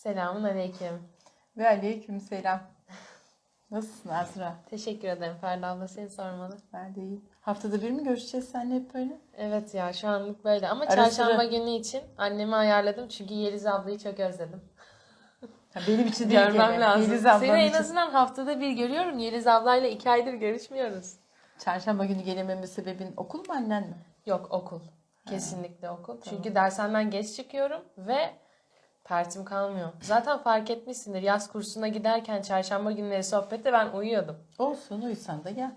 Selamun aleyküm. Ve aleyküm selam. Nasılsın Azra? Teşekkür ederim Ferda abla seni sormalı. Ben de iyiyim. Haftada bir mi görüşeceğiz seninle hep böyle? Evet ya şu anlık böyle ama Ara çarşamba sıra. günü için annemi ayarladım çünkü Yeliz ablayı çok özledim. Ha, benim için değil Görmem gene. lazım. Yeliz ablam Seni en için. azından haftada bir görüyorum. Yeliz ablayla iki aydır görüşmüyoruz. Çarşamba günü gelememe sebebin okul mu annen mi? Yok okul. Kesinlikle okul. Çünkü dershaneden geç çıkıyorum ve partim kalmıyor. Zaten fark etmişsindir. Yaz kursuna giderken çarşamba günleri sohbette ben uyuyordum. Olsun uyusan da gel.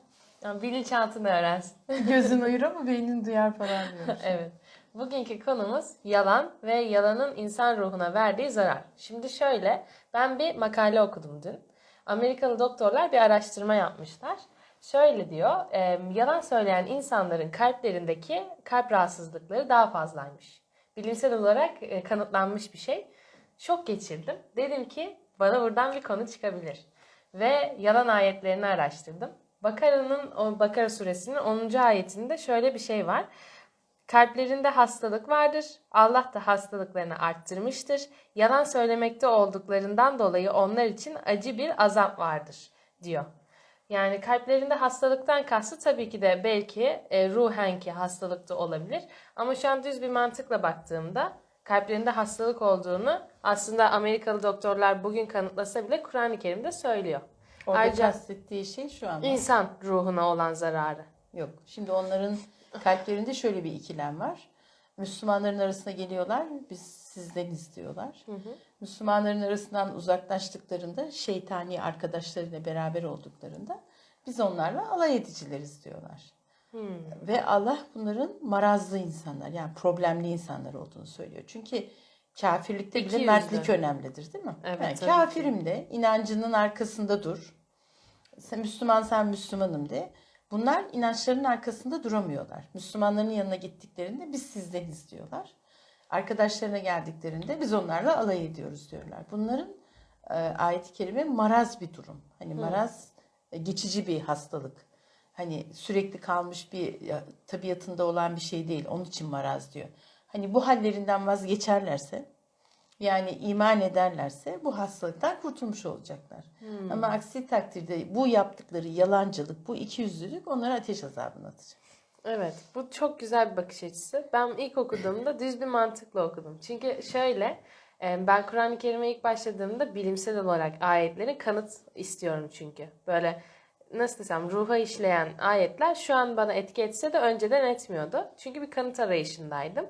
Yani bilinçaltını öğrensin. Gözün uyur ama beynin duyar falan diyormuş. Evet. Bugünkü konumuz yalan ve yalanın insan ruhuna verdiği zarar. Şimdi şöyle, ben bir makale okudum dün. Amerikalı doktorlar bir araştırma yapmışlar. Şöyle diyor, e, yalan söyleyen insanların kalplerindeki kalp rahatsızlıkları daha fazlaymış. Bilimsel olarak e, kanıtlanmış bir şey. Şok geçirdim. Dedim ki bana buradan bir konu çıkabilir. Ve yalan ayetlerini araştırdım. Bakara'nın, o Bakara suresinin 10. ayetinde şöyle bir şey var. Kalplerinde hastalık vardır. Allah da hastalıklarını arttırmıştır. Yalan söylemekte olduklarından dolayı onlar için acı bir azap vardır diyor. Yani kalplerinde hastalıktan kastı tabii ki de belki e, ruhenki hastalık da olabilir. Ama şu an düz bir mantıkla baktığımda kalplerinde hastalık olduğunu aslında Amerikalı doktorlar bugün kanıtlasa bile Kur'an-ı Kerim'de söylüyor. Orada Ayrıca- kastettiği şey şu an. İnsan ruhuna olan zararı. Yok. Şimdi onların kalplerinde şöyle bir ikilem var. Müslümanların arasına geliyorlar. Biz sizdeniz diyorlar. Müslümanların arasından uzaklaştıklarında şeytani arkadaşlarıyla beraber olduklarında biz onlarla alay edicileriz diyorlar. Ve Allah bunların marazlı insanlar yani problemli insanlar olduğunu söylüyor. Çünkü kafirlikte bile mertlik önemlidir değil mi? Evet, Yani kafirim de inancının arkasında dur. Sen Müslüman sen Müslümanım de. Bunlar inançlarının arkasında duramıyorlar. Müslümanların yanına gittiklerinde biz sizdeniz diyorlar. Arkadaşlarına geldiklerinde biz onlarla alay ediyoruz diyorlar. Bunların e, ayet-i kerime maraz bir durum. Hani maraz e, geçici bir hastalık. Hani sürekli kalmış bir tabiatında olan bir şey değil. Onun için maraz diyor. Hani bu hallerinden vazgeçerlerse yani iman ederlerse bu hastalıktan kurtulmuş olacaklar. Ama aksi takdirde bu yaptıkları yalancılık, bu ikiyüzlülük onlara ateş azabını atacak. Evet, bu çok güzel bir bakış açısı. Ben ilk okuduğumda düz bir mantıkla okudum. Çünkü şöyle, e, ben Kur'an-ı Kerim'e ilk başladığımda bilimsel olarak ayetleri kanıt istiyorum çünkü. Böyle nasıl desem ruha işleyen ayetler şu an bana etki etse de önceden etmiyordu. Çünkü bir kanıt arayışındaydım.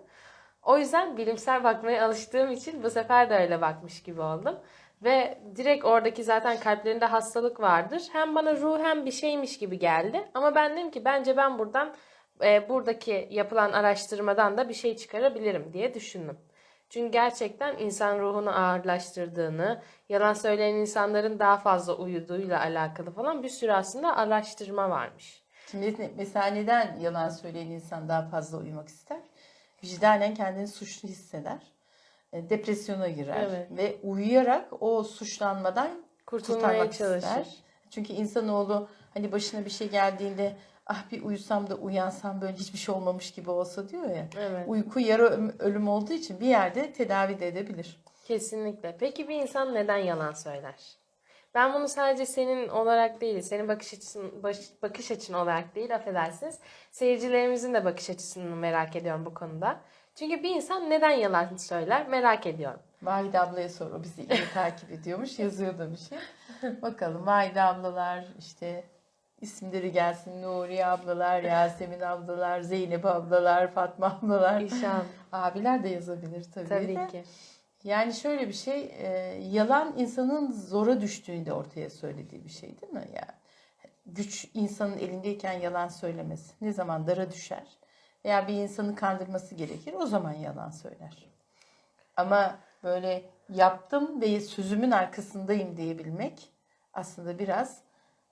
O yüzden bilimsel bakmaya alıştığım için bu sefer de öyle bakmış gibi oldum. Ve direkt oradaki zaten kalplerinde hastalık vardır. Hem bana ruhen bir şeymiş gibi geldi. Ama ben dedim ki bence ben buradan e, buradaki yapılan araştırmadan da bir şey çıkarabilirim diye düşündüm. Çünkü gerçekten insan ruhunu ağırlaştırdığını, yalan söyleyen insanların daha fazla uyuduğuyla alakalı falan bir sürü aslında araştırma varmış. Şimdi mesela neden yalan söyleyen insan daha fazla uyumak ister? Vicdanen kendini suçlu hisseder. e, Depresyona girer. Evet. Ve uyuyarak o suçlanmadan Kurtulmaya çalışır. ister. Çünkü insanoğlu hani başına bir şey geldiğinde ah bir uyusam da uyansam böyle hiçbir şey olmamış gibi olsa diyor ya. Evet. Uyku yarı ölüm- olduğu için bir yerde tedavi de edebilir. Kesinlikle. Peki bir insan neden yalan söyler? Ben bunu sadece senin olarak değil, senin bakış açısın, baş- bakış açın olarak değil, affedersiniz. Seyircilerimizin de bakış açısını merak ediyorum bu konuda. Çünkü bir insan neden yalan söyler merak ediyorum. Vahide ablaya sor. O bizi iyi takip ediyormuş. Yazıyor da bir şey. Bakalım Vahide ablalar işte isimleri gelsin. Nuriye ablalar, Yasemin ablalar, Zeynep ablalar, Fatma ablalar. İnşallah. Abiler de yazabilir tabii, Tabii de. ki. Yani şöyle bir şey, e, yalan insanın zora düştüğünde ortaya söylediği bir şey değil mi? Yani güç insanın elindeyken yalan söylemez. Ne zaman dara düşer veya bir insanı kandırması gerekir o zaman yalan söyler. Ama böyle yaptım ve sözümün arkasındayım diyebilmek aslında biraz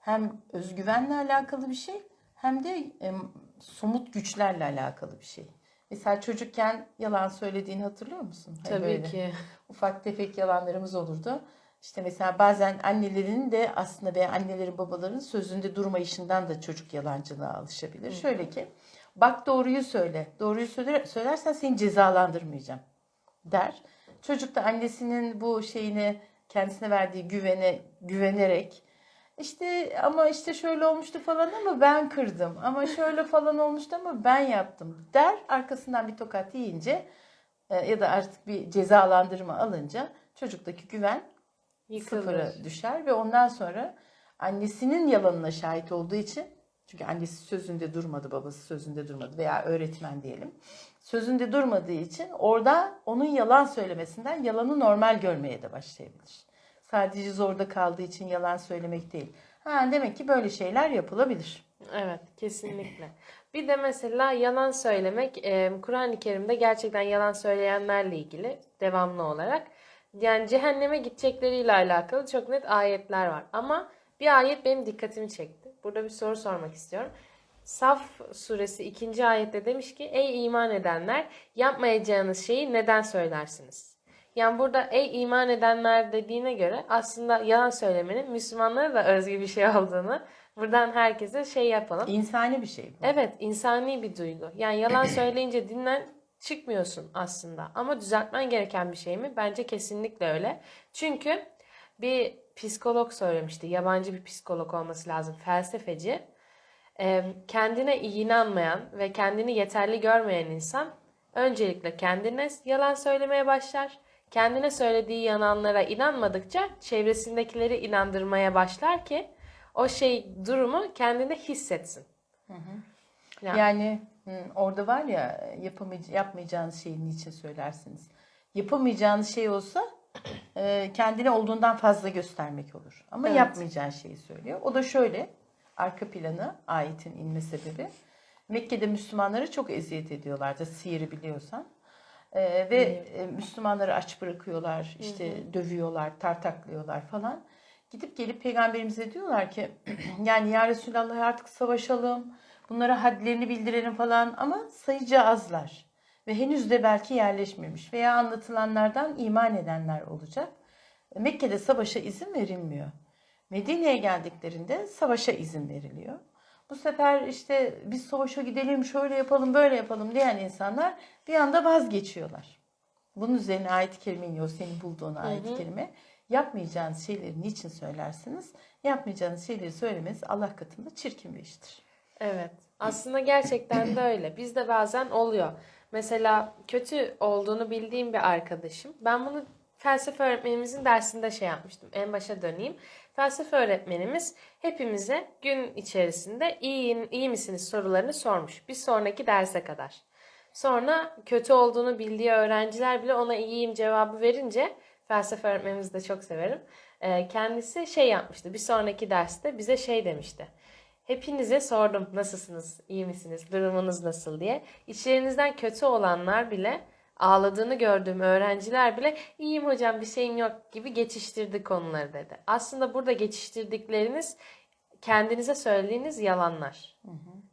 hem özgüvenle alakalı bir şey hem de e, somut güçlerle alakalı bir şey. Mesela çocukken yalan söylediğini hatırlıyor musun? Hani Tabii böyle ki. ufak tefek yalanlarımız olurdu. İşte mesela bazen annelerin de aslında veya annelerin babaların sözünde durmayışından da çocuk yalancılığa alışabilir. Şöyle ki bak doğruyu söyle. Doğruyu söyle, söylersen seni cezalandırmayacağım der. Çocuk da annesinin bu şeyine kendisine verdiği güvene güvenerek işte ama işte şöyle olmuştu falan ama ben kırdım. Ama şöyle falan olmuştu ama ben yaptım der. Arkasından bir tokat yiyince e, ya da artık bir cezalandırma alınca çocuktaki güven Yıkılır. sıfıra düşer ve ondan sonra annesinin yalanına şahit olduğu için çünkü annesi sözünde durmadı, babası sözünde durmadı veya öğretmen diyelim. Sözünde durmadığı için orada onun yalan söylemesinden yalanı normal görmeye de başlayabilir. Sadece zorda kaldığı için yalan söylemek değil. Ha demek ki böyle şeyler yapılabilir. Evet, kesinlikle. Bir de mesela yalan söylemek, Kur'an-ı Kerim'de gerçekten yalan söyleyenlerle ilgili devamlı olarak yani cehenneme gidecekleriyle alakalı çok net ayetler var. Ama bir ayet benim dikkatimi çekti. Burada bir soru sormak istiyorum. Saf suresi 2. ayette demiş ki ey iman edenler yapmayacağınız şeyi neden söylersiniz? Yani burada ey iman edenler dediğine göre aslında yalan söylemenin Müslümanlara da özgü bir şey olduğunu buradan herkese şey yapalım. İnsani bir şey bu. Evet, insani bir duygu. Yani yalan söyleyince dinden çıkmıyorsun aslında. Ama düzeltmen gereken bir şey mi? Bence kesinlikle öyle. Çünkü bir psikolog söylemişti. Yabancı bir psikolog olması lazım. Felsefeci. Kendine inanmayan ve kendini yeterli görmeyen insan öncelikle kendine yalan söylemeye başlar. Kendine söylediği yalanlara inanmadıkça çevresindekileri inandırmaya başlar ki o şey durumu kendinde hissetsin. Yani- Yani hı, orada var ya yapamayacağınız, yapmayacağınız şeyi niçin söylersiniz? Yapamayacağınız şey olsa e, kendini olduğundan fazla göstermek olur. Ama Evet. yapmayacağın şeyi söylüyor. O da şöyle arka planı ayetin inme sebebi. Mekke'de Müslümanları çok eziyet ediyorlardı. Sihiri biliyorsan. E, ve e, Müslümanları aç bırakıyorlar, işte dövüyorlar, tartaklıyorlar falan. Gidip gelip peygamberimize diyorlar ki yani ya Resulallah artık savaşalım. Bunlara hadlerini bildirelim falan ama sayıca azlar. Ve henüz de belki yerleşmemiş veya anlatılanlardan iman edenler olacak. Mekke'de savaşa izin verilmiyor. Medine'ye geldiklerinde savaşa izin veriliyor. Bu sefer işte biz savaşa gidelim, şöyle yapalım, böyle yapalım diyen insanlar bir anda vazgeçiyorlar. Bunun üzerine ayet-i kerime iniyor, senin bulduğun ayet-i kerime. Yapmayacağınız şeyleri niçin söylersiniz? Yapmayacağınız şeyleri söylemeniz Allah katında çirkin bir iştir. Evet. Aslında gerçekten de öyle. Bizde bazen oluyor. Mesela kötü olduğunu bildiğim bir arkadaşım. Ben bunu felsefe öğretmenimizin dersinde şey yapmıştım. En başa döneyim. Felsefe öğretmenimiz hepimize gün içerisinde iyi, iyi misiniz sorularını sormuş. Bir sonraki derse kadar. Sonra kötü olduğunu bildiği öğrenciler bile ona iyiyim cevabı verince felsefe öğretmenimizi de çok severim. Ee, Kendisi şey yapmıştı. Bir sonraki derste bize şey demişti. Hepinize sordum nasılsınız, iyi misiniz, durumunuz nasıl diye. İçlerinizden kötü olanlar bile, ağladığını gördüğüm öğrenciler bile iyiyim hocam bir şeyim yok gibi geçiştirdi konuları dedi. Aslında burada geçiştirdikleriniz kendinize söylediğiniz yalanlar.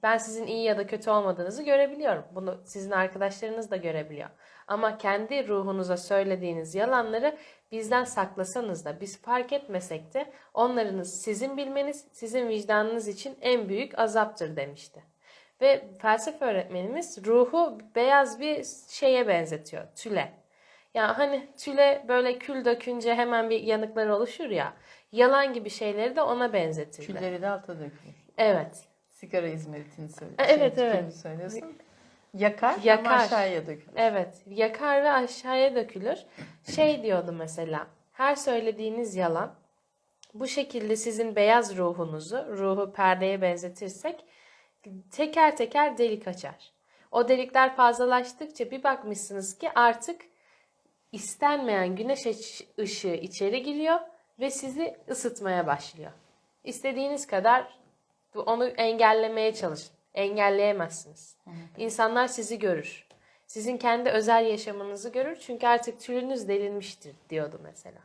Ben sizin iyi ya da kötü olmadığınızı görebiliyorum. Bunu sizin arkadaşlarınız da görebiliyor. Ama kendi ruhunuza söylediğiniz yalanları bizden saklasanız da biz fark etmesek de onlarınız sizin bilmeniz sizin vicdanınız için en büyük azaptır demişti. Ve felsefe öğretmenimiz ruhu beyaz bir şeye benzetiyor, tüle. Ya hani tüle böyle kül dökünce hemen bir yanıklar oluşur ya. Yalan gibi şeyleri de ona benzetirdi. Külleri de alta dökülür. Evet. Sigara izmaritini söyle. E, evet, şey, evet. söylüyorsun. Yakar, Yakar. ama aşağıya dökülür. Evet, yakar ve aşağıya dökülür. Şey diyordu mesela, her söylediğiniz yalan bu şekilde sizin beyaz ruhunuzu, ruhu perdeye benzetirsek teker teker delik açar. O delikler fazlalaştıkça bir bakmışsınız ki artık istenmeyen güneş ış- ışığı içeri giriyor ve sizi ısıtmaya başlıyor. İstediğiniz kadar onu engellemeye çalışın. Engelleyemezsiniz. İnsanlar sizi görür. Sizin kendi özel yaşamınızı görür çünkü artık tülünüz delinmiştir diyordu mesela.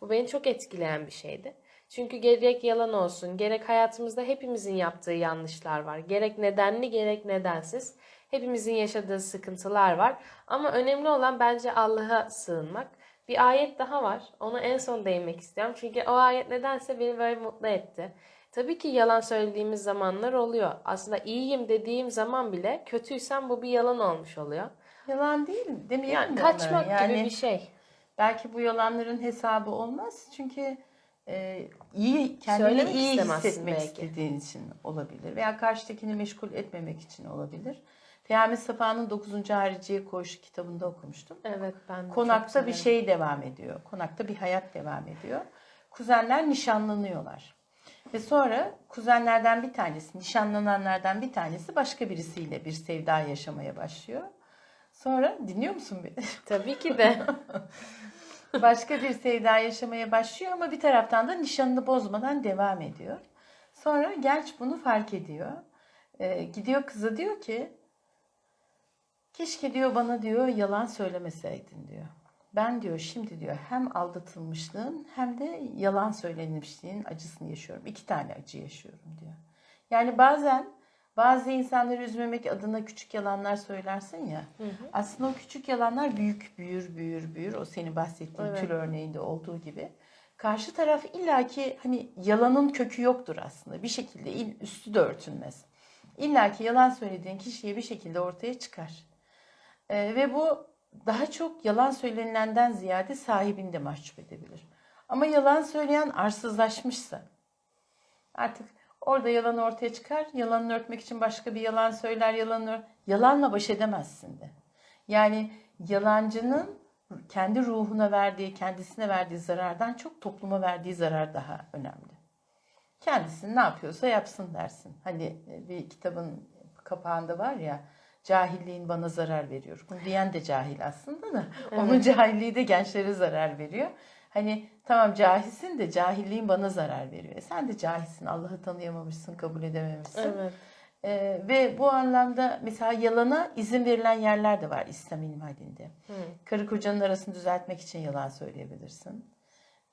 Bu beni çok etkileyen bir şeydi. Çünkü gerek yalan olsun, gerek hayatımızda hepimizin yaptığı yanlışlar var. Gerek nedenli, gerek nedensiz. Hepimizin yaşadığı sıkıntılar var. Ama önemli olan bence Allah'a sığınmak. Bir ayet daha var. Ona en son değinmek istiyorum. Çünkü o ayet nedense beni böyle mutlu etti. Tabii ki yalan söylediğimiz zamanlar oluyor. Aslında iyiyim dediğim zaman bile kötüysem bu bir yalan olmuş oluyor. Yalan değil mi? Demeyelim Yani kaçmak. Yani gibi bir şey. Belki bu yalanların hesabı olmaz. Çünkü e, iyi kendini Söylemek iyi hissetmek belki. istediğin için olabilir. Veya karşıdakini meşgul etmemek için olabilir. Peyami Safa'nın 9. Hariciye Koğuşu kitabında okumuştum. Evet ben de Konakta bir şey devam ediyor. Konakta bir hayat devam ediyor. Kuzenler nişanlanıyorlar. Ve sonra kuzenlerden bir tanesi, nişanlananlardan bir tanesi başka birisiyle bir sevda yaşamaya başlıyor. Sonra dinliyor musun beni? Tabii ki de. başka bir sevda yaşamaya başlıyor ama bir taraftan da nişanını bozmadan devam ediyor. Sonra genç bunu fark ediyor. Ee, gidiyor kıza diyor ki keşke diyor bana diyor yalan söylemeseydin diyor. Ben diyor şimdi diyor hem aldatılmışlığın hem de yalan söylenmişliğin acısını yaşıyorum. İki tane acı yaşıyorum diyor. Yani bazen bazı insanları üzmemek adına küçük yalanlar söylersin ya. Aslında o küçük yalanlar büyük büyür büyür büyür. O senin bahsettiğin Evet. tül örneğinde olduğu gibi. Karşı taraf illaki hani yalanın kökü yoktur aslında. Bir şekilde il- üstü de örtünmez. İlla ki yalan söylediğin kişiye bir şekilde ortaya çıkar. Ee, ve bu daha çok yalan söylenilenden ziyade sahibini de mahcup edebilir. Ama yalan söyleyen arsızlaşmışsa artık orada yalan ortaya çıkar. Yalanını örtmek için başka bir yalan söyler. Yalanını Yalanla baş edemezsin de. Yani yalancının kendi ruhuna verdiği, kendisine verdiği zarardan çok topluma verdiği zarar daha önemli. Kendisi ne yapıyorsa yapsın dersin. Hani bir kitabın kapağında var ya cahilliğin bana zarar veriyor. Bunu diyen de cahil aslında da onun cahilliği de gençlere zarar veriyor. Hani tamam cahilsin de cahilliğin bana zarar veriyor. E sen de cahilsin. Allah'ı tanıyamamışsın, kabul edememişsin. evet. Ee, ve bu anlamda mesela yalana izin verilen yerler de var İslam ilmihalinde. Hı. Karı kocanın arasını düzeltmek için yalan söyleyebilirsin.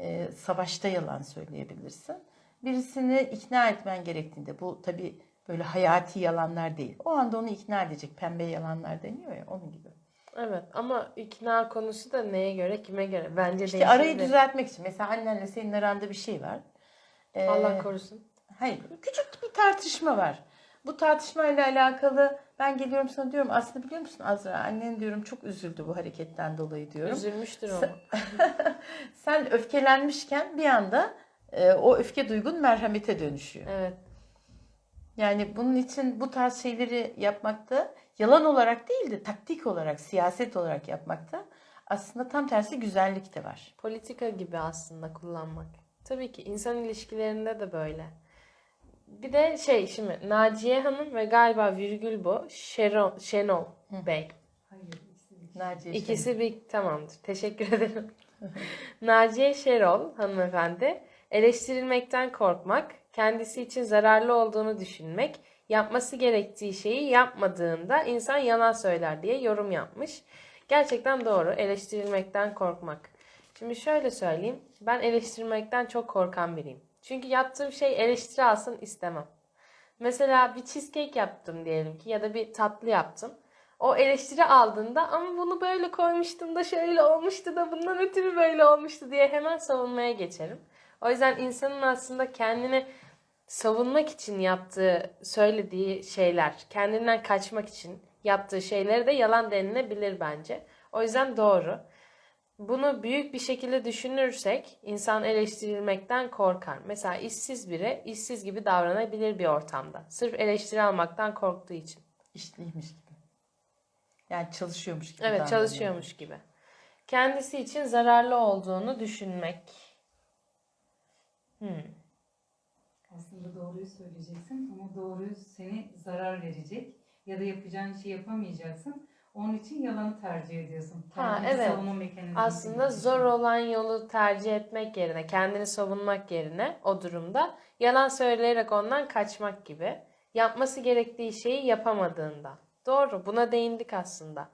Ee, savaşta yalan söyleyebilirsin. Birisini ikna etmen gerektiğinde bu tabii böyle hayati yalanlar değil. O anda onu ikna edecek pembe yalanlar deniyor ya onun gibi. Evet ama ikna konusu da neye göre kime göre? Bence İşte değişebilir. arayı düzeltmek için mesela annenle senin aranda bir şey var. Ee, Allah korusun. Hayır, küçük bir tartışma var. Bu tartışmayla alakalı ben geliyorum sana diyorum aslında biliyor musun Azra annen diyorum çok üzüldü bu hareketten dolayı diyorum. Üzülmüştür ama. Sen öfkelenmişken bir anda e, o öfke duygun merhamete dönüşüyor. Evet. Yani bunun için bu tarz şeyleri yapmakta yalan olarak değil de taktik olarak, siyaset olarak yapmakta aslında tam tersi güzellik de var. Politika gibi aslında kullanmak. Tabii ki insan ilişkilerinde de böyle. Bir de şey şimdi Naciye Hanım ve galiba virgül bu Şenol, Şenol Bey. Naciye İkisi bir tamamdır. Teşekkür ederim. Naciye Şerol hanımefendi eleştirilmekten korkmak, kendisi için zararlı olduğunu düşünmek, yapması gerektiği şeyi yapmadığında insan yalan söyler diye yorum yapmış. Gerçekten doğru. Eleştirilmekten korkmak. Şimdi şöyle söyleyeyim. Ben eleştirilmekten çok korkan biriyim. Çünkü yaptığım şey eleştiri alsın istemem. Mesela bir cheesecake yaptım diyelim ki ya da bir tatlı yaptım. O eleştiri aldığında ama bunu böyle koymuştum da şöyle olmuştu da bundan ötürü böyle olmuştu diye hemen savunmaya geçerim. O yüzden insanın aslında kendini savunmak için yaptığı, söylediği şeyler, kendinden kaçmak için yaptığı şeyleri de yalan denilebilir bence. O yüzden doğru. Bunu büyük bir şekilde düşünürsek insan eleştirilmekten korkar. Mesela işsiz biri işsiz gibi davranabilir bir ortamda. Sırf eleştiri almaktan korktuğu için. İşliymiş gibi. Yani çalışıyormuş gibi. Evet çalışıyormuş gibi. Kendisi için zararlı olduğunu düşünmek. Hmm. Aslında doğruyu söyleyeceksin ama doğruyu seni zarar verecek ya da yapacağın işi yapamayacaksın. Onun için yalanı tercih ediyorsun. Ha, Kendini evet. savunma mekanizması Aslında zor olan yolu tercih etmek yerine, kendini savunmak yerine o durumda yalan söyleyerek ondan kaçmak gibi. Yapması gerektiği şeyi yapamadığında. Doğru, buna değindik aslında.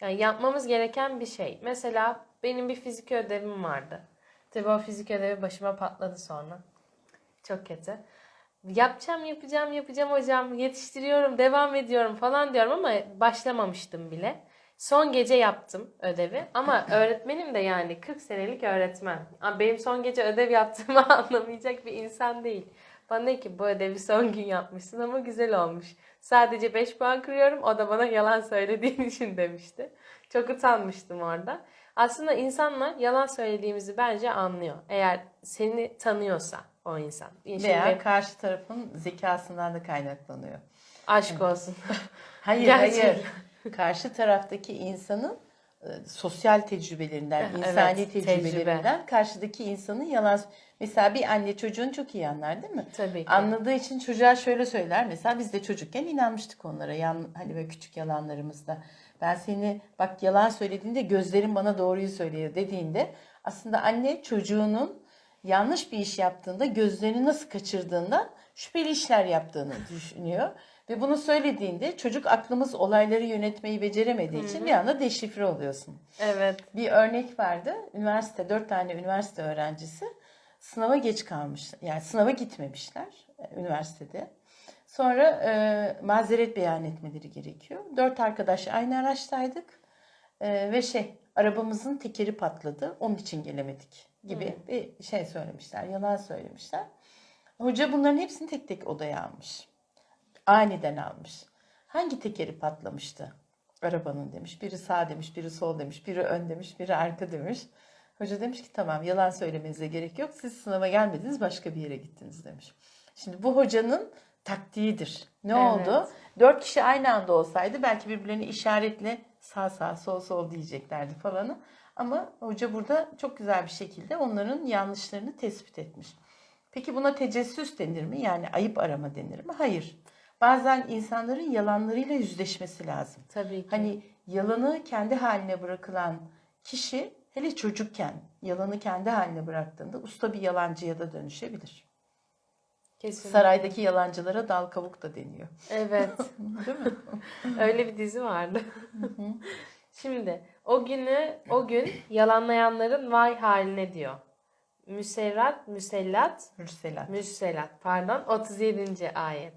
Yani yapmamız gereken bir şey. Mesela benim bir fizik ödevim vardı. Tabii o fizik ödevi başıma patladı sonra. Çok kötü. Yapacağım, yapacağım, yapacağım hocam. Yetiştiriyorum, devam ediyorum falan diyorum ama başlamamıştım bile. Son gece yaptım ödevi ama öğretmenim de yani 40 senelik öğretmen. Benim son gece ödev yaptığımı anlamayacak bir insan değil. Bana dedi ki bu ödevi son gün yapmışsın ama güzel olmuş. Sadece 5 puan kırıyorum o da bana yalan söylediğim için demişti. Çok utanmıştım orada. Aslında insanlar yalan söylediğimizi bence anlıyor. Eğer seni tanıyorsa o insan. Şimdi Veya karşı tarafın zekasından da kaynaklanıyor. aşk olsun. Hayır Gerçek. hayır. Karşı taraftaki insanın e, sosyal tecrübelerinden, Evet, insani tecrübe. tecrübelerinden karşıdaki insanın yalan mesela bir anne çocuğunu çok iyi anlar değil mi? Tabii ki. Anladığı için çocuğa şöyle söyler. Mesela biz de çocukken inanmıştık onlara. Yan, hani böyle küçük yalanlarımızda. Ben seni bak yalan söylediğinde gözlerin bana doğruyu söylüyor dediğinde aslında anne çocuğunun yanlış bir iş yaptığında gözlerini nasıl kaçırdığından şüpheli işler yaptığını düşünüyor. Ve bunu söylediğinde çocuk aklımız olayları yönetmeyi beceremediği için bir anda deşifre oluyorsun. Evet. Bir örnek vardı. Üniversite, dört tane üniversite öğrencisi sınava geç kalmış. Yani sınava gitmemişler e, üniversitede. Sonra e, mazeret beyan etmeleri gerekiyor. Dört arkadaş aynı araçtaydık. E, ve şey arabamızın tekeri patladı. Onun için gelemedik gibi bir şey söylemişler. Yalan söylemişler. Hoca bunların hepsini tek tek odaya almış. Aniden almış. Hangi tekeri patlamıştı? Arabanın demiş. Biri sağ demiş, biri sol demiş, biri ön demiş, biri arka demiş. Hoca demiş ki tamam yalan söylemenize gerek yok. Siz sınava gelmediniz başka bir yere gittiniz demiş. Şimdi bu hocanın taktiğidir. Ne Evet. oldu? Dört kişi aynı anda olsaydı belki birbirlerini işaretle sağ sağ sol sol diyeceklerdi falanı. Ama hoca burada çok güzel bir şekilde onların yanlışlarını tespit etmiş. Peki buna tecessüs denir mi? Yani ayıp arama denir mi? Hayır. Bazen insanların yalanlarıyla yüzleşmesi lazım. Tabii ki. Hani yalanı kendi haline bırakılan kişi hele çocukken yalanı kendi haline bıraktığında usta bir yalancıya da dönüşebilir. Kesinlikle. Saraydaki yalancılara dal kavuk da deniyor. Evet. Değil mi? Öyle bir dizi vardı. Şimdi o günü o gün yalanlayanların vay haline diyor. Müserrat, müsellat, Mürselat. müsselat pardon 37. ayet.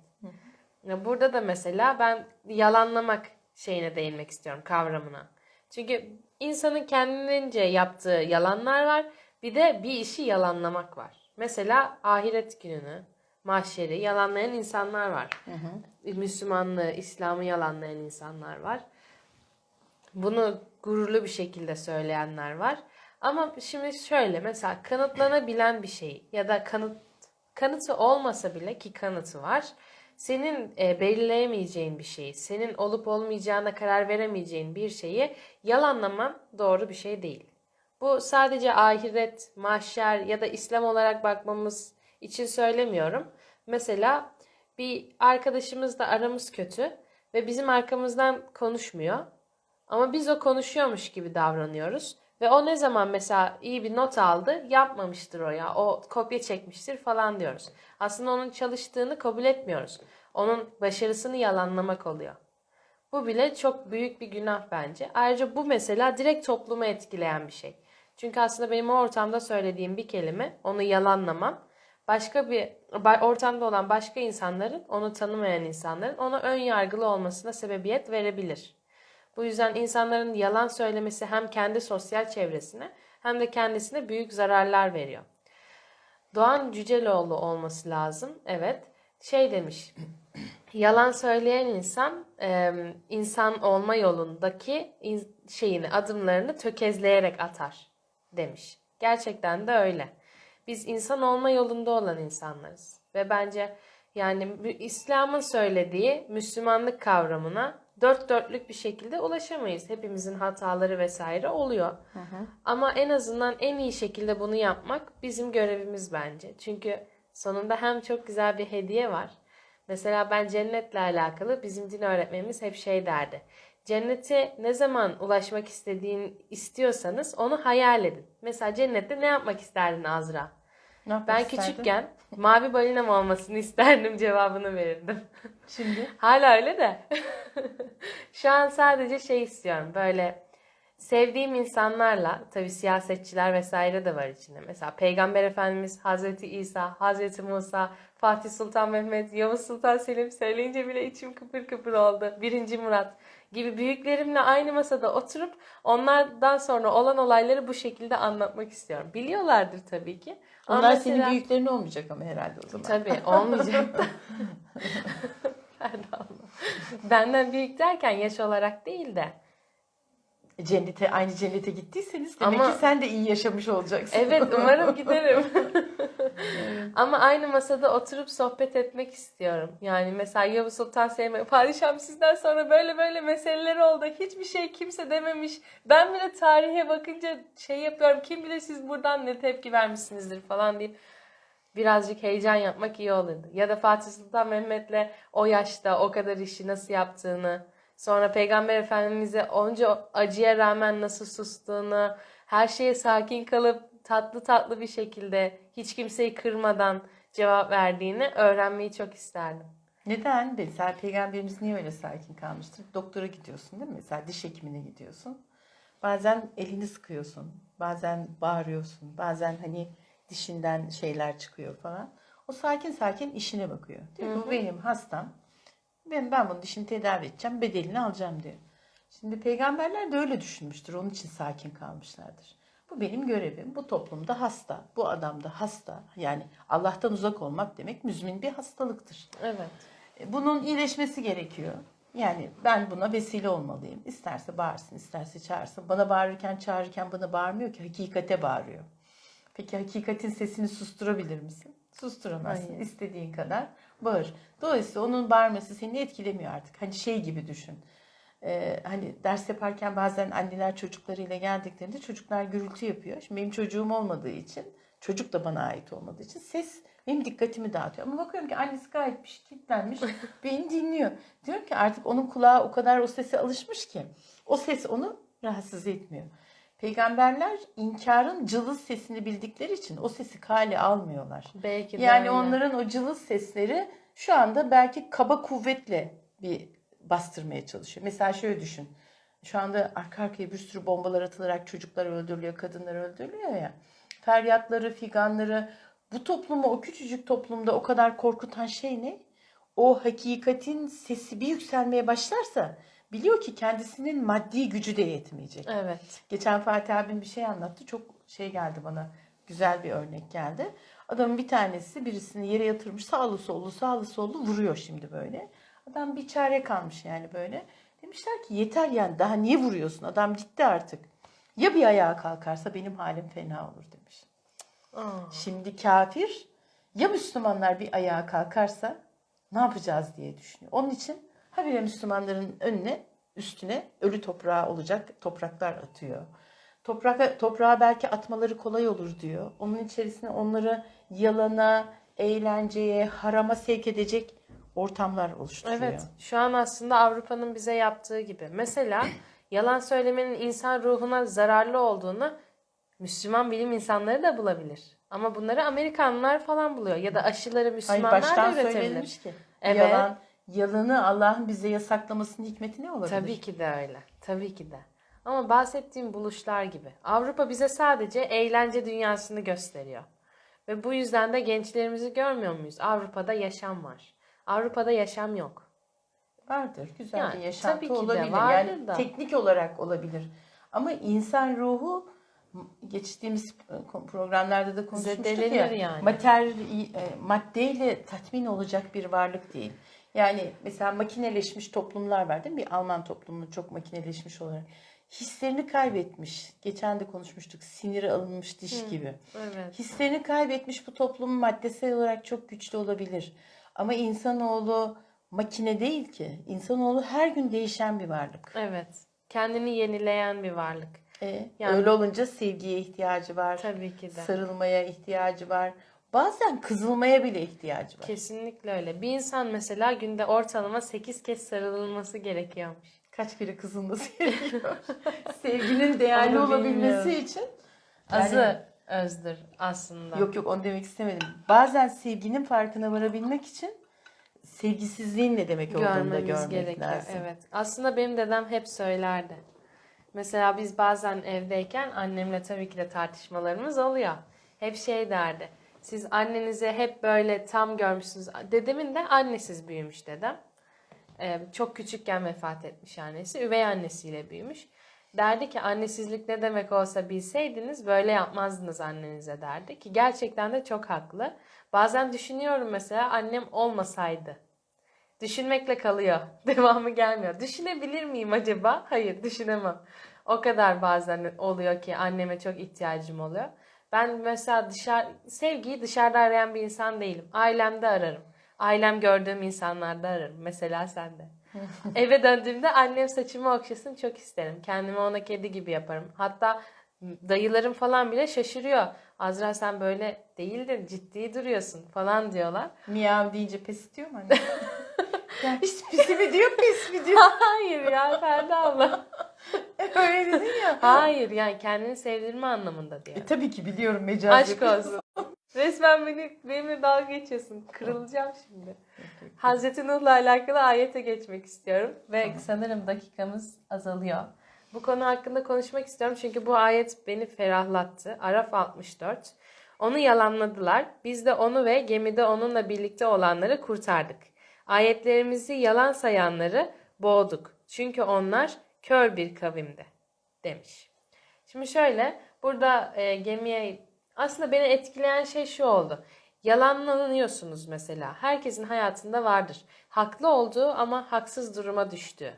Ya Burada da mesela ben yalanlamak şeyine değinmek istiyorum kavramına. Çünkü insanın kendince yaptığı yalanlar var. Bir de bir işi yalanlamak var. Mesela ahiret gününü, mahşeri yalanlayan insanlar var. Müslümanlığı, İslam'ı yalanlayan insanlar var. Bunu gururlu bir şekilde söyleyenler var. Ama şimdi şöyle mesela kanıtlanabilen bir şey ya da kanıt kanıtı olmasa bile ki kanıtı var. Senin e, belirleyemeyeceğin bir şeyi, senin olup olmayacağına karar veremeyeceğin bir şeyi yalanlaman doğru bir şey değil. Bu sadece ahiret, mahşer ya da İslam olarak bakmamız için söylemiyorum. Mesela bir arkadaşımızla aramız kötü ve bizim arkamızdan konuşmuyor. Ama biz o konuşuyormuş gibi davranıyoruz. Ve o ne zaman mesela iyi bir not aldı yapmamıştır o ya. O kopya çekmiştir falan diyoruz. Aslında onun çalıştığını kabul etmiyoruz. Onun başarısını yalanlamak oluyor. Bu bile çok büyük bir günah bence. Ayrıca bu mesela direkt toplumu etkileyen bir şey. Çünkü aslında benim o ortamda söylediğim bir kelime, onu yalanlamam, başka bir ortamda olan başka insanların, onu tanımayan insanların ona ön yargılı olmasına sebebiyet verebilir. Bu yüzden insanların yalan söylemesi hem kendi sosyal çevresine hem de kendisine büyük zararlar veriyor. Doğan Cüceloğlu olması lazım. Evet. Şey demiş. Yalan söyleyen insan insan olma yolundaki in- şeyini adımlarını tökezleyerek atar demiş. Gerçekten de öyle. Biz insan olma yolunda olan insanlarız ve bence yani İslam'ın söylediği Müslümanlık kavramına dört dörtlük bir şekilde ulaşamayız. Hepimizin hataları vesaire oluyor. Ama en azından en iyi şekilde bunu yapmak bizim görevimiz bence. Çünkü sonunda hem çok güzel bir hediye var. Mesela ben cennetle alakalı bizim din öğretmenimiz hep şey derdi. Cennete ne zaman ulaşmak istediğin istiyorsanız onu hayal edin. Mesela cennette ne yapmak isterdin Azra? Ne yapmak Ben isterdin? küçükken mavi balinam olmasını isterdim cevabını verirdim. Şimdi Hala öyle de. Şu an sadece şey istiyorum. Böyle sevdiğim insanlarla tabii siyasetçiler vesaire de var içinde. Mesela Peygamber Efendimiz, Hazreti İsa, Hazreti Musa, Fatih Sultan Mehmet, Yavuz Sultan Selim söyleyince bile içim kıpır kıpır oldu. Birinci Murat gibi büyüklerimle aynı masada oturup onlardan sonra olan olayları bu şekilde anlatmak istiyorum. Biliyorlardır tabii ki. Ama onlar mesela- senin büyüklerin olmayacak ama herhalde o zaman. Tabii olmayacak da. Benden büyük derken yaş olarak değil de Cennete aynı cennete gittiyseniz demek Ama- ki sen de iyi yaşamış olacaksın. Evet umarım giderim. Ama aynı masada oturup sohbet etmek istiyorum. Yani mesela Yavuz Sultan Selim Padişahım sizden sonra böyle böyle meseleler oldu. Hiçbir şey kimse dememiş. Ben bile tarihe bakınca şey yapıyorum. Kim bilir siz buradan ne tepki vermişsinizdir falan deyip birazcık heyecan yapmak iyi olurdu. Ya da Fatih Sultan Mehmet'le o yaşta o kadar işi nasıl yaptığını, sonra Peygamber Efendimiz'e onca acıya rağmen nasıl sustuğunu, her şeye sakin kalıp tatlı tatlı bir şekilde hiç kimseyi kırmadan cevap verdiğini öğrenmeyi çok isterdim. Neden? Mesela peygamberimiz niye öyle sakin kalmıştır? Doktora gidiyorsun değil mi? Mesela diş hekimine gidiyorsun. Bazen elini sıkıyorsun. Bazen bağırıyorsun. Bazen hani dişinden şeyler çıkıyor falan. O sakin sakin işine bakıyor. Diyor ki, bu benim hastam. Ben, ben bunun dişini tedavi edeceğim. Bedelini alacağım diyor. Şimdi peygamberler de öyle düşünmüştür. Onun için sakin kalmışlardır. Bu benim görevim. Bu toplumda hasta. Bu adam da hasta. Yani Allah'tan uzak olmak demek müzmin bir hastalıktır. Evet. E, Bunun iyileşmesi gerekiyor. Yani ben buna vesile olmalıyım. İsterse bağırsın, isterse çağırsın. Bana bağırırken, çağırırken bana bağırmıyor ki hakikate bağırıyor. Peki hakikatin sesini susturabilir misin? Susturamazsın. Hayır. İstediğin kadar bağır. Dolayısıyla onun bağırması seni etkilemiyor artık. Hani şey gibi düşün. Ee, hani ders yaparken bazen anneler çocuklarıyla geldiklerinde çocuklar gürültü yapıyor. Şimdi benim çocuğum olmadığı için, çocuk da bana ait olmadığı için ses benim dikkatimi dağıtıyor. Ama bakıyorum ki annesi gayet bir şey kilitlenmiş, beni dinliyor. Diyorum ki artık onun kulağı o kadar o sese alışmış ki o ses onu rahatsız etmiyor. Peygamberler inkarın cılız sesini bildikleri için o sesi kale almıyorlar. Belki de Yani öyle. onların o cılız sesleri şu anda belki kaba kuvvetle bir bastırmaya çalışıyor. Mesela şöyle düşün. Şu anda arka arkaya bir sürü bombalar atılarak çocuklar öldürülüyor, kadınlar öldürülüyor ya. Feryatları, figanları bu toplumu, o küçücük toplumda o kadar korkutan şey ne? O hakikatin sesi bir yükselmeye başlarsa biliyor ki kendisinin maddi gücü de yetmeyecek. Evet. Geçen Fatih abim bir şey anlattı. Çok şey geldi bana. Güzel bir örnek geldi. Adamın bir tanesi birisini yere yatırmış. Sağlı sollu sağlı sollu vuruyor şimdi böyle. Adam bir çare kalmış yani böyle. Demişler ki yeter yani daha niye vuruyorsun? Adam gitti artık. Ya bir ayağa kalkarsa benim halim fena olur demiş. Aa, Şimdi kafir ya Müslümanlar bir ayağa kalkarsa ne yapacağız diye düşünüyor. Onun için habire Müslümanların önüne üstüne ölü toprağı olacak topraklar atıyor. Toprak, toprağa belki atmaları kolay olur diyor. Onun içerisine onları yalana, eğlenceye, harama sevk edecek ortamlar oluşturuyor. Evet. Şu an aslında Avrupa'nın bize yaptığı gibi. Mesela yalan söylemenin insan ruhuna zararlı olduğunu Müslüman bilim insanları da bulabilir. Ama bunları Amerikanlılar falan buluyor. Ya da aşıları Hayır Müslümanlar baştan da üretebilir. ki. Evet. Yalan, yalanı Allah'ın bize yasaklamasının hikmeti ne olabilir? Tabii ki de öyle. Tabii ki de. Ama bahsettiğim buluşlar gibi. Avrupa bize sadece eğlence dünyasını gösteriyor. Ve bu yüzden de gençlerimizi görmüyor muyuz? Avrupa'da yaşam var. Avrupa'da yaşam yok. Vardır. Güzel Yani bir yaşantı tabii ki de olabilir. vardır yani da. teknik olarak olabilir. Ama insan ruhu geçtiğimiz programlarda da konuşmuştuk Zedelenir ya. yani. Mater, e, maddeyle tatmin olacak bir varlık değil. Yani mesela makineleşmiş toplumlar var değil mi? Bir Alman toplumu çok makineleşmiş olarak. Hislerini kaybetmiş. Geçen de konuşmuştuk. Siniri alınmış diş gibi. Evet. Hislerini kaybetmiş bu toplum maddesel olarak çok güçlü olabilir. Ama insanoğlu makine değil ki. İnsanoğlu her gün değişen bir varlık. Evet. Kendini yenileyen bir varlık. E, Yani- Öyle olunca sevgiye ihtiyacı var. Tabii ki de. Sarılmaya ihtiyacı var. Bazen kızılmaya bile ihtiyacı var. Kesinlikle öyle. Bir insan mesela günde ortalama 8 kez sarılılması gerekiyormuş. Kaç kere kızılması gerekiyor. Sevginin değerli Onu olabilmesi bilmiyorum. için. Yani- Azı özdür aslında. Yok yok onu demek istemedim. Bazen sevginin farkına varabilmek için sevgisizliğin ne demek olduğunu da görmemiz görmek gerekiyor. lazım. Evet. Aslında benim dedem hep söylerdi. Mesela biz bazen evdeyken annemle tabii ki de tartışmalarımız oluyor. Hep şey derdi. Siz annenize hep böyle tam görmüşsünüz. Dedemin de annesiz büyümüş dedem. Ee, çok küçükken vefat etmiş annesi. Üvey annesiyle büyümüş. Derdi ki annesizlik ne demek olsa bilseydiniz böyle yapmazdınız annenize derdi. Ki gerçekten de çok haklı. Bazen düşünüyorum mesela annem olmasaydı. Düşünmekle kalıyor. Devamı gelmiyor. Düşünebilir miyim acaba? Hayır düşünemem. O kadar bazen oluyor ki anneme çok ihtiyacım oluyor. Ben mesela dışarı sevgiyi dışarıda arayan bir insan değilim. Ailemde ararım. Ailem gördüğüm insanlarda ararım. Mesela sen de. Eve döndüğümde annem saçımı okşasın çok isterim. Kendimi ona kedi gibi yaparım. Hatta dayılarım falan bile şaşırıyor. Azra sen böyle değildin, ciddi duruyorsun falan diyorlar. Miyav deyince pes diyor mu anne? ya işte pisi mi diyor pes mi diyor? Hayır ya Ferdi abla. Öyle dedin ya. Hayır yani kendini sevdirme anlamında diyor. E, tabii ki biliyorum mecaz Aşk olsun. Resmen beni benimle dalga geçiyorsun. Kırılacağım şimdi. Hazreti Nuh'la alakalı ayete geçmek istiyorum ve Tamam. sanırım dakikamız azalıyor. Bu konu hakkında konuşmak istiyorum çünkü bu ayet beni ferahlattı. Araf 64. Onu yalanladılar. Biz de onu ve gemide onunla birlikte olanları kurtardık. Ayetlerimizi yalan sayanları boğduk. Çünkü onlar kör bir kavimdi demiş. Şimdi şöyle burada e, gemiye aslında beni etkileyen şey şu oldu. Yalanlanıyorsunuz mesela. Herkesin hayatında vardır. Haklı olduğu ama haksız duruma düştüğü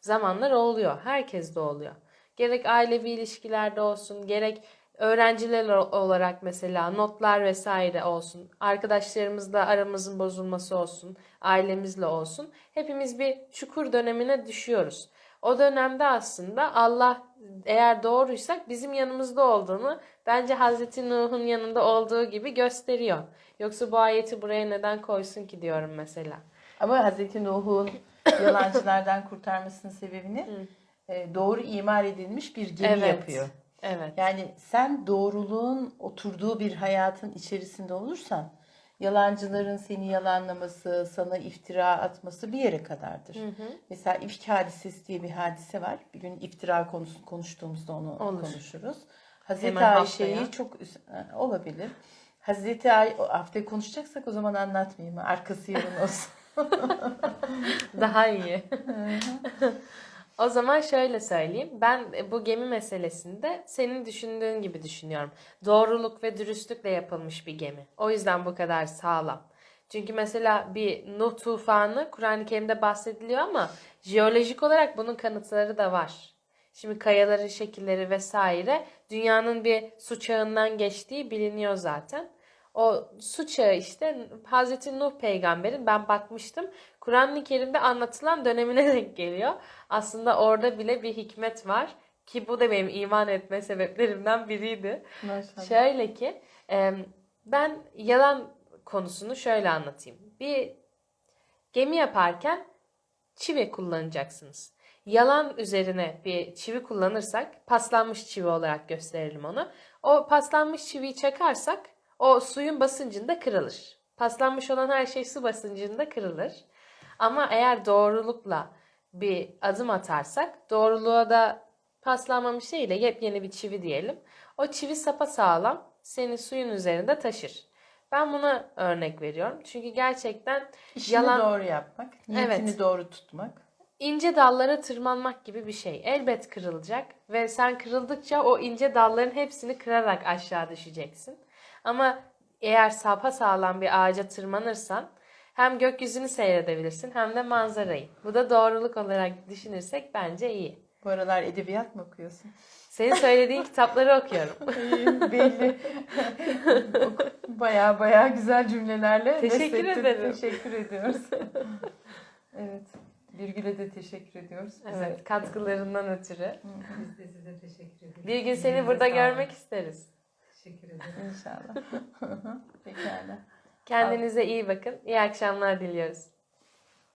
zamanlar oluyor. Herkes de oluyor. Gerek ailevi ilişkilerde olsun, gerek öğrenciler olarak mesela notlar vesaire olsun, arkadaşlarımızla aramızın bozulması olsun, ailemizle olsun. Hepimiz bir çukur dönemine düşüyoruz. O dönemde aslında Allah eğer doğruysak bizim yanımızda olduğunu bence Hazreti Nuh'un yanında olduğu gibi gösteriyor. Yoksa bu ayeti buraya neden koysun ki diyorum mesela. Ama Hazreti Nuh'un yalancılardan kurtarmasının sebebini e, doğru imar edilmiş bir gemi Evet. yapıyor. Evet. Yani sen doğruluğun oturduğu bir hayatın içerisinde olursan yalancıların seni yalanlaması, sana iftira atması bir yere kadardır. Mesela ifk hadisesi diye bir hadise var. Bir gün iftira konusunu konuştuğumuzda onu Olur. konuşuruz. Hazreti Ayşe'yi çok e, olabilir. Hazreti Ay haftaya konuşacaksak o zaman anlatmayayım. Arkası yarın olsun. Daha iyi. o zaman şöyle söyleyeyim. Ben bu gemi meselesinde senin düşündüğün gibi düşünüyorum. Doğruluk ve dürüstlükle yapılmış bir gemi. O yüzden bu kadar sağlam. Çünkü mesela bir Nuh tufanı Kur'an-ı Kerim'de bahsediliyor ama jeolojik olarak bunun kanıtları da var. Şimdi kayaların şekilleri vesaire dünyanın bir su çağından geçtiği biliniyor zaten. O su çağı işte Hazreti Nuh peygamberin ben bakmıştım Kur'an-ı Kerim'de anlatılan dönemine denk geliyor. Aslında orada bile bir hikmet var ki bu da benim iman etme sebeplerimden biriydi. Maşallah. Şöyle ki ben yalan konusunu şöyle anlatayım. Bir gemi yaparken çivi kullanacaksınız. Yalan üzerine bir çivi kullanırsak paslanmış çivi olarak gösterelim onu. O paslanmış çiviyi çakarsak o suyun basıncında kırılır. Paslanmış olan her şey su basıncında kırılır. Ama eğer doğrulukla bir adım atarsak doğruluğa da paslanmamış de yepyeni bir çivi diyelim. O çivi sapa sağlam seni suyun üzerinde taşır. Ben buna örnek veriyorum. Çünkü gerçekten İşini yalan doğru yapmak, niyetini Evet. doğru tutmak. ince dallara tırmanmak gibi bir şey. Elbet kırılacak ve sen kırıldıkça o ince dalların hepsini kırarak aşağı düşeceksin. Ama eğer sapa sağlam bir ağaca tırmanırsan hem gökyüzünü seyredebilirsin hem de manzarayı. Bu da doğruluk olarak düşünürsek bence iyi. Bu aralar edebiyat mı okuyorsun? Senin söylediğin kitapları okuyorum. İyi, belli. baya baya güzel cümlelerle Teşekkür ederim. Teşekkür ediyoruz. evet. Birgül'e de teşekkür ediyoruz. Bize- Evet, katkılarından ötürü. Biz de size teşekkür ederiz. Bir gün seni burada görmek isteriz. Teşekkür ederim. İnşallah. Pekala. Kendinize iyi bakın. İyi akşamlar diliyoruz.